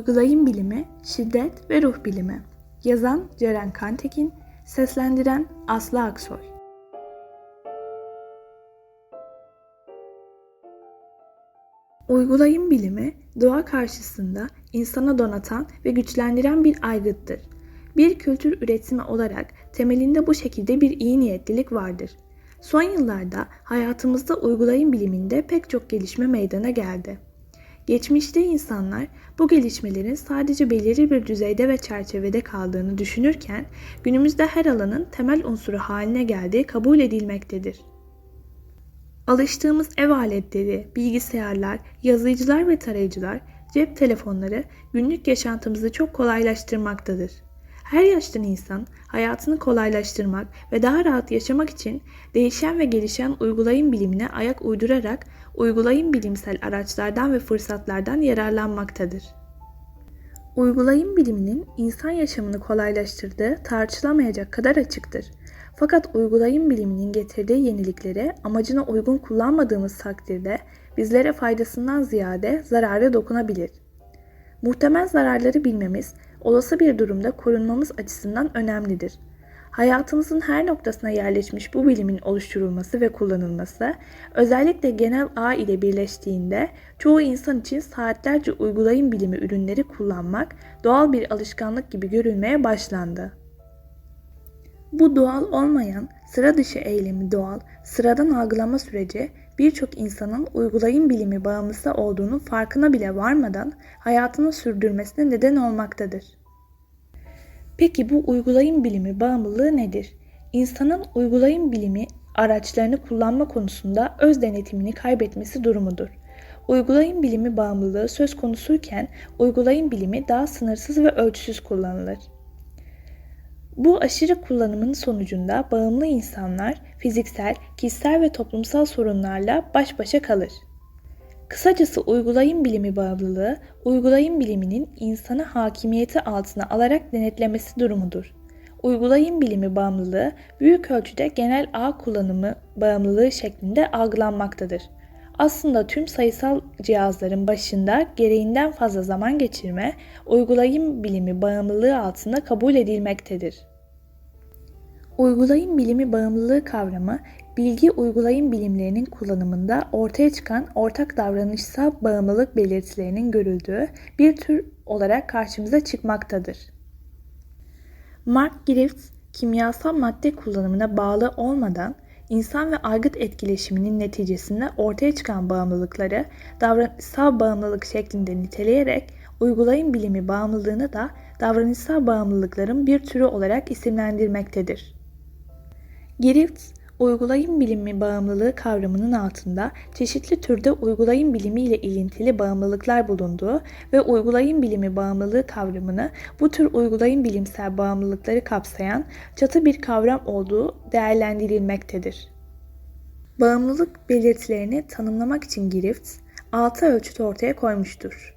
Uygulayım bilimi, şiddet ve ruh bilimi. Yazan Ceren Kantekin, seslendiren Aslı Aksoy. Uygulayım bilimi, doğa karşısında insana donatan ve güçlendiren bir aygıttır. Bir kültür üretimi olarak temelinde bu şekilde bir iyi niyetlilik vardır. Son yıllarda hayatımızda uygulayım biliminde pek çok gelişme meydana geldi. Geçmişte insanlar bu gelişmelerin sadece belirli bir düzeyde ve çerçevede kaldığını düşünürken günümüzde her alanın temel unsuru haline geldiği kabul edilmektedir. Alıştığımız ev aletleri, bilgisayarlar, yazıcılar ve tarayıcılar, cep telefonları günlük yaşantımızı çok kolaylaştırmaktadır. Her yaştan insan hayatını kolaylaştırmak ve daha rahat yaşamak için değişen ve gelişen uygulayım bilimine ayak uydurarak uygulayım bilimsel araçlardan ve fırsatlardan yararlanmaktadır. Uygulayım biliminin insan yaşamını kolaylaştırdığı tartışılamayacak kadar açıktır. Fakat uygulayım biliminin getirdiği yeniliklere amacına uygun kullanmadığımız takdirde bizlere faydasından ziyade zararı dokunabilir. Muhtemel zararları bilmemiz, olası bir durumda korunmamız açısından önemlidir. Hayatımızın her noktasına yerleşmiş bu bilimin oluşturulması ve kullanılması, özellikle genel ağ ile birleştiğinde çoğu insan için saatlerce uygulayım bilimi ürünleri kullanmak doğal bir alışkanlık gibi görülmeye başlandı. Bu doğal olmayan, sıra dışı eylemi doğal, sıradan algılama süreci birçok insanın uygulayım bilimi bağımlısı olduğunun farkına bile varmadan hayatını sürdürmesine neden olmaktadır. Peki bu uygulayım bilimi bağımlılığı nedir? İnsanın uygulayım bilimi araçlarını kullanma konusunda öz denetimini kaybetmesi durumudur. Uygulayım bilimi bağımlılığı söz konusuyken uygulayım bilimi daha sınırsız ve ölçüsüz kullanılır. Bu aşırı kullanımın sonucunda bağımlı insanlar fiziksel, kişisel ve toplumsal sorunlarla baş başa kalır. Kısacası uygulayım bilimi bağımlılığı, uygulayım biliminin insanı hakimiyeti altına alarak denetlemesi durumudur. Uygulayım bilimi bağımlılığı büyük ölçüde genel ağ kullanımı bağımlılığı şeklinde algılanmaktadır. Aslında tüm sayısal cihazların başında gereğinden fazla zaman geçirme, uygulayım bilimi bağımlılığı altında kabul edilmektedir. Uygulayım bilimi bağımlılığı kavramı, bilgi uygulayım bilimlerinin kullanımında ortaya çıkan ortak davranışsal bağımlılık belirtilerinin görüldüğü bir tür olarak karşımıza çıkmaktadır. Mark Griffiths, kimyasal madde kullanımına bağlı olmadan insan ve aygıt etkileşiminin neticesinde ortaya çıkan bağımlılıkları davranışsal bağımlılık şeklinde niteleyerek uygulayım bilimi bağımlılığını da davranışsal bağımlılıkların bir türü olarak isimlendirmektedir. Griffiths, uygulayım bilimi bağımlılığı kavramının altında çeşitli türde uygulayım bilimi ile ilintili bağımlılıklar bulunduğu ve uygulayım bilimi bağımlılığı kavramını bu tür uygulayım bilimsel bağımlılıkları kapsayan çatı bir kavram olduğu değerlendirilmektedir. Bağımlılık belirtilerini tanımlamak için Griffiths 6 ölçüt ortaya koymuştur.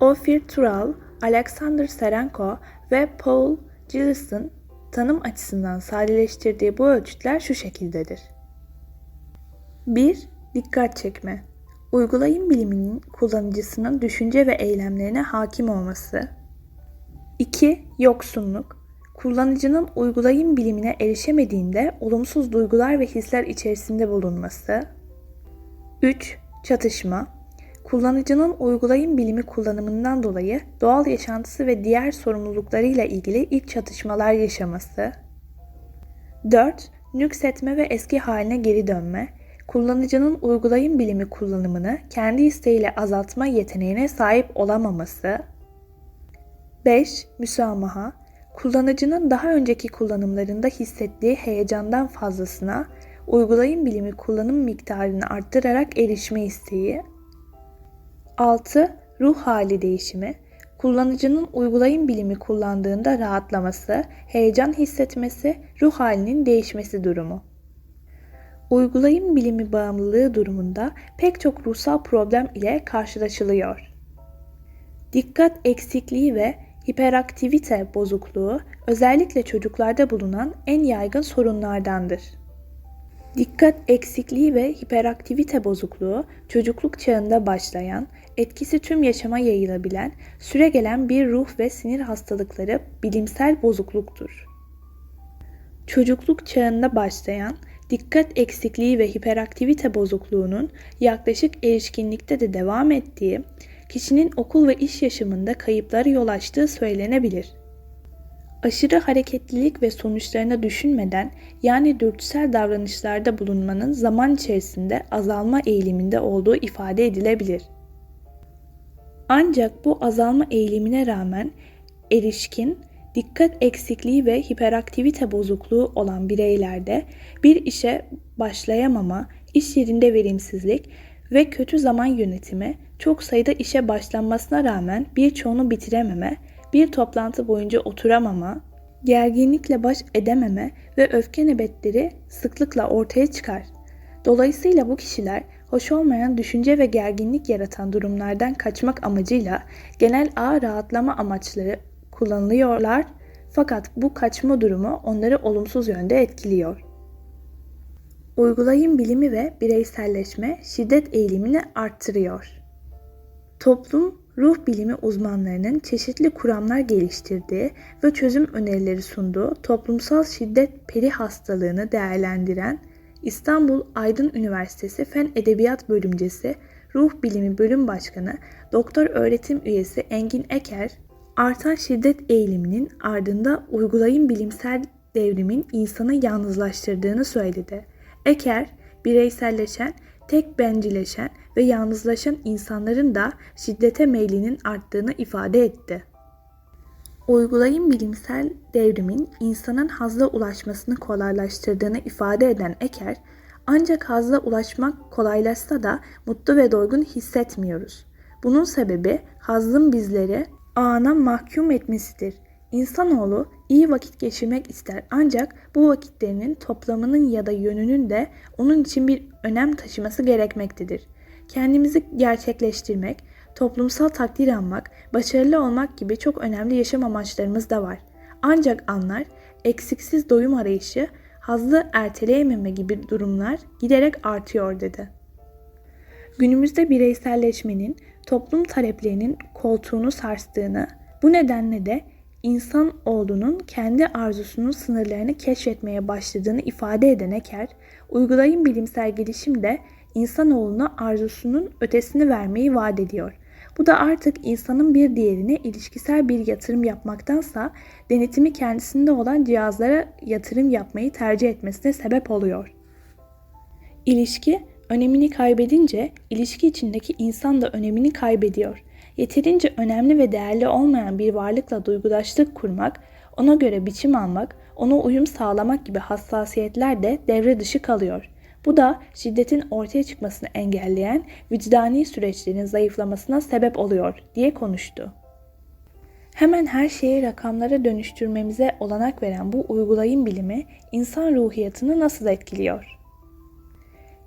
Ophir Tural, Alexander Serenko ve Paul Gillison tanım açısından sadeleştirdiği bu ölçütler şu şekildedir. 1. Dikkat çekme. Uygulayım biliminin kullanıcısının düşünce ve eylemlerine hakim olması. 2. Yoksunluk. Kullanıcının uygulayım bilimine erişemediğinde olumsuz duygular ve hisler içerisinde bulunması. 3. Çatışma kullanıcının uygulayım bilimi kullanımından dolayı doğal yaşantısı ve diğer sorumluluklarıyla ilgili ilk çatışmalar yaşaması. 4. Nüksetme ve eski haline geri dönme, kullanıcının uygulayım bilimi kullanımını kendi isteğiyle azaltma yeteneğine sahip olamaması. 5. Müsamaha, kullanıcının daha önceki kullanımlarında hissettiği heyecandan fazlasına uygulayım bilimi kullanım miktarını arttırarak erişme isteği. 6. Ruh hali değişimi. Kullanıcının uygulayım bilimi kullandığında rahatlaması, heyecan hissetmesi, ruh halinin değişmesi durumu. Uygulayım bilimi bağımlılığı durumunda pek çok ruhsal problem ile karşılaşılıyor. Dikkat eksikliği ve hiperaktivite bozukluğu özellikle çocuklarda bulunan en yaygın sorunlardandır. Dikkat eksikliği ve hiperaktivite bozukluğu çocukluk çağında başlayan, etkisi tüm yaşama yayılabilen, süregelen bir ruh ve sinir hastalıkları bilimsel bozukluktur. Çocukluk çağında başlayan dikkat eksikliği ve hiperaktivite bozukluğunun yaklaşık erişkinlikte de devam ettiği, kişinin okul ve iş yaşamında kayıplara yol açtığı söylenebilir. Aşırı hareketlilik ve sonuçlarına düşünmeden yani dürtüsel davranışlarda bulunmanın zaman içerisinde azalma eğiliminde olduğu ifade edilebilir. Ancak bu azalma eğilimine rağmen erişkin, dikkat eksikliği ve hiperaktivite bozukluğu olan bireylerde bir işe başlayamama, iş yerinde verimsizlik ve kötü zaman yönetimi, çok sayıda işe başlanmasına rağmen birçoğunu bitirememe, bir toplantı boyunca oturamama, gerginlikle baş edememe ve öfke nöbetleri sıklıkla ortaya çıkar. Dolayısıyla bu kişiler hoş olmayan düşünce ve gerginlik yaratan durumlardan kaçmak amacıyla genel ağ rahatlama amaçları kullanılıyorlar fakat bu kaçma durumu onları olumsuz yönde etkiliyor. Uygulayım bilimi ve bireyselleşme şiddet eğilimini arttırıyor. Toplum ruh bilimi uzmanlarının çeşitli kuramlar geliştirdiği ve çözüm önerileri sunduğu toplumsal şiddet peri hastalığını değerlendiren İstanbul Aydın Üniversitesi Fen Edebiyat Bölümcesi Ruh Bilimi Bölüm Başkanı Doktor Öğretim Üyesi Engin Eker, artan şiddet eğiliminin ardında uygulayım bilimsel devrimin insanı yalnızlaştırdığını söyledi. Eker, bireyselleşen, tek bencileşen ve yalnızlaşan insanların da şiddete meylinin arttığını ifade etti. Uygulayım bilimsel devrimin insanın hazla ulaşmasını kolaylaştırdığını ifade eden Eker, ancak hazla ulaşmak kolaylaşsa da mutlu ve doygun hissetmiyoruz. Bunun sebebi hazın bizleri ana mahkum etmesidir. İnsanoğlu iyi vakit geçirmek ister ancak bu vakitlerinin toplamının ya da yönünün de onun için bir önem taşıması gerekmektedir. Kendimizi gerçekleştirmek, toplumsal takdir almak, başarılı olmak gibi çok önemli yaşam amaçlarımız da var. Ancak anlar, eksiksiz doyum arayışı, hazlı erteleyememe gibi durumlar giderek artıyor dedi. Günümüzde bireyselleşmenin toplum taleplerinin koltuğunu sarstığını, bu nedenle de insan olduğunun kendi arzusunun sınırlarını keşfetmeye başladığını ifade eden Eker, uygulayım bilimsel gelişim de insanoğluna arzusunun ötesini vermeyi vaat ediyor. Bu da artık insanın bir diğerine ilişkisel bir yatırım yapmaktansa denetimi kendisinde olan cihazlara yatırım yapmayı tercih etmesine sebep oluyor. İlişki önemini kaybedince ilişki içindeki insan da önemini kaybediyor. Yeterince önemli ve değerli olmayan bir varlıkla duygudaşlık kurmak, ona göre biçim almak, ona uyum sağlamak gibi hassasiyetler de devre dışı kalıyor. Bu da şiddetin ortaya çıkmasını engelleyen vicdani süreçlerin zayıflamasına sebep oluyor diye konuştu. Hemen her şeyi rakamlara dönüştürmemize olanak veren bu uygulayım bilimi insan ruhiyatını nasıl etkiliyor?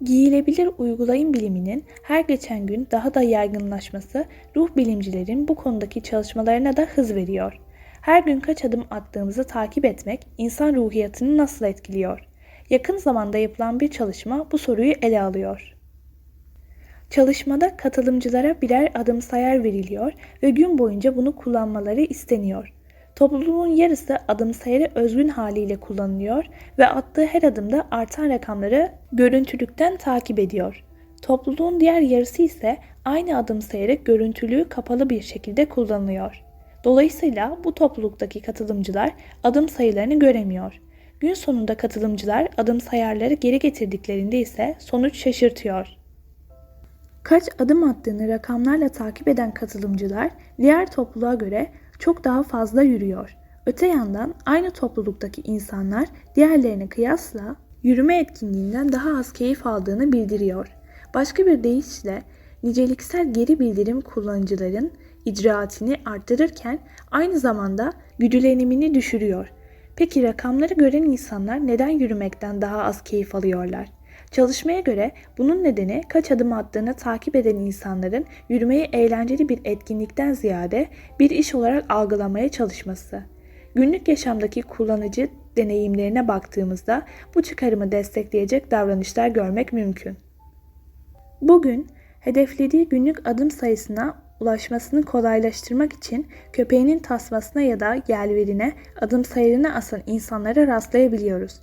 Giyilebilir uygulayım biliminin her geçen gün daha da yaygınlaşması ruh bilimcilerin bu konudaki çalışmalarına da hız veriyor. Her gün kaç adım attığımızı takip etmek insan ruhiyatını nasıl etkiliyor? Yakın zamanda yapılan bir çalışma bu soruyu ele alıyor. Çalışmada katılımcılara birer adım sayar veriliyor ve gün boyunca bunu kullanmaları isteniyor. Topluluğun yarısı adım sayarı özgün haliyle kullanılıyor ve attığı her adımda artan rakamları görüntülükten takip ediyor. Topluluğun diğer yarısı ise aynı adım sayarı görüntülüğü kapalı bir şekilde kullanılıyor. Dolayısıyla bu topluluktaki katılımcılar adım sayılarını göremiyor. Gün sonunda katılımcılar adım sayarları geri getirdiklerinde ise sonuç şaşırtıyor. Kaç adım attığını rakamlarla takip eden katılımcılar diğer topluluğa göre çok daha fazla yürüyor. Öte yandan aynı topluluktaki insanlar diğerlerine kıyasla yürüme etkinliğinden daha az keyif aldığını bildiriyor. Başka bir deyişle niceliksel geri bildirim kullanıcıların icraatini arttırırken aynı zamanda güdülenimini düşürüyor. Peki rakamları gören insanlar neden yürümekten daha az keyif alıyorlar? Çalışmaya göre bunun nedeni kaç adım attığını takip eden insanların yürümeyi eğlenceli bir etkinlikten ziyade bir iş olarak algılamaya çalışması. Günlük yaşamdaki kullanıcı deneyimlerine baktığımızda bu çıkarımı destekleyecek davranışlar görmek mümkün. Bugün hedeflediği günlük adım sayısına ulaşmasını kolaylaştırmak için köpeğinin tasmasına ya da yelverine adım sayarını asan insanlara rastlayabiliyoruz.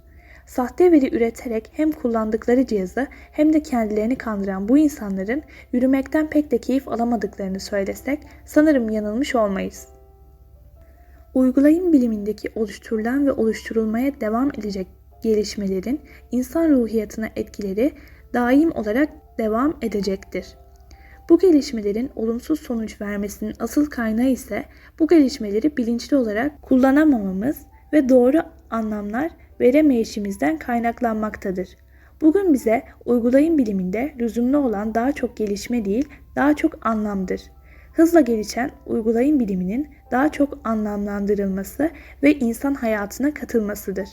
Sahte veri üreterek hem kullandıkları cihazı hem de kendilerini kandıran bu insanların yürümekten pek de keyif alamadıklarını söylesek sanırım yanılmış olmayız. Uygulayım bilimindeki oluşturulan ve oluşturulmaya devam edecek gelişmelerin insan ruhiyatına etkileri daim olarak devam edecektir. Bu gelişmelerin olumsuz sonuç vermesinin asıl kaynağı ise bu gelişmeleri bilinçli olarak kullanamamamız ve doğru anlamlar veremeyişimizden kaynaklanmaktadır. Bugün bize uygulayım biliminde lüzumlu olan daha çok gelişme değil, daha çok anlamdır. Hızla gelişen uygulayım biliminin daha çok anlamlandırılması ve insan hayatına katılmasıdır.